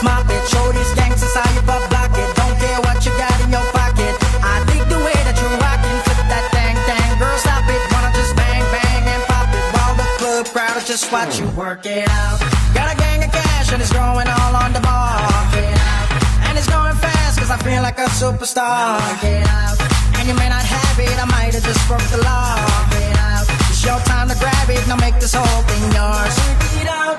Smop show these gangsters how you pop block it. Don't care what you got in your pocket. I dig the way that you're rocking. Flip that girl, stop it. Wanna just bang, bang, and pop it while the club crowd is just watch you work it out. Got a gang of cash and it's growing all on the bar. Out, and it's going fast 'cause I feel like a superstar. Out, and you may not have it. I might have just broke the law. Out, it's your time to grab it. Now make this whole thing yours. Work it out.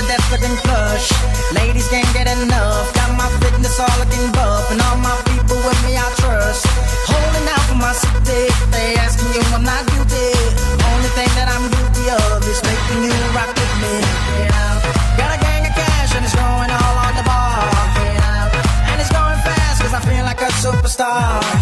death looking plush. Ladies can't get enough. Got my fitness all looking buff. And all my people with me I trust. Holding out for my city. They asking you, I'm not guilty. Only thing that I'm guilty of is making you rock with me. Got a gang of cash and it's going all on the bar. And it's going fast cause I feel like a superstar.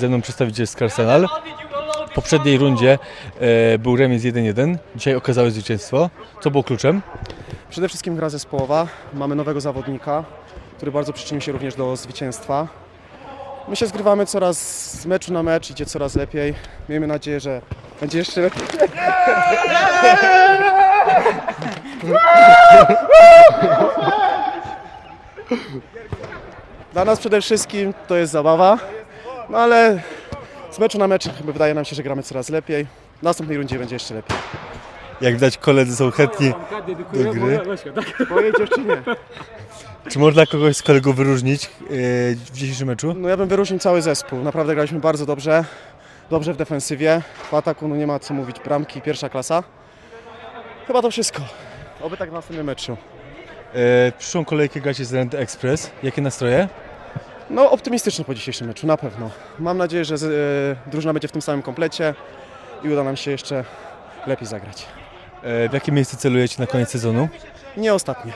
Ze mną przedstawiciel z Arsenal. W poprzedniej rundzie e, był remis 1-1. Dzisiaj okazałeś zwycięstwo. Co było kluczem? Przede wszystkim gra zespołowa. Mamy nowego zawodnika, który bardzo przyczynił się również do zwycięstwa. My się zgrywamy coraz z meczu na mecz, idzie coraz lepiej. Miejmy nadzieję, że będzie jeszcze lepiej. Dla nas przede wszystkim to jest zabawa, no ale z meczu na mecz chyba wydaje nam się, że gramy coraz lepiej. W następnej rundzie będzie jeszcze lepiej. Jak widać koledzy są chętni do gry. Pojedziesz czy nie? Czy można kogoś z kolegów wyróżnić e, w dzisiejszym meczu? No ja bym wyróżnił cały zespół. Naprawdę graliśmy bardzo dobrze. Dobrze w defensywie. W ataku no nie ma co mówić. Bramki, pierwsza klasa. Chyba to wszystko. Oby tak w następnym meczu. E, Przyszłą kolejkę gracie z Rent Express. Jakie nastroje? No optymistyczny po dzisiejszym meczu, na pewno. Mam nadzieję, że e, drużyna będzie w tym samym komplecie i uda nam się jeszcze lepiej zagrać. E, W jakie miejsce celujecie na koniec sezonu? Nie ostatnie.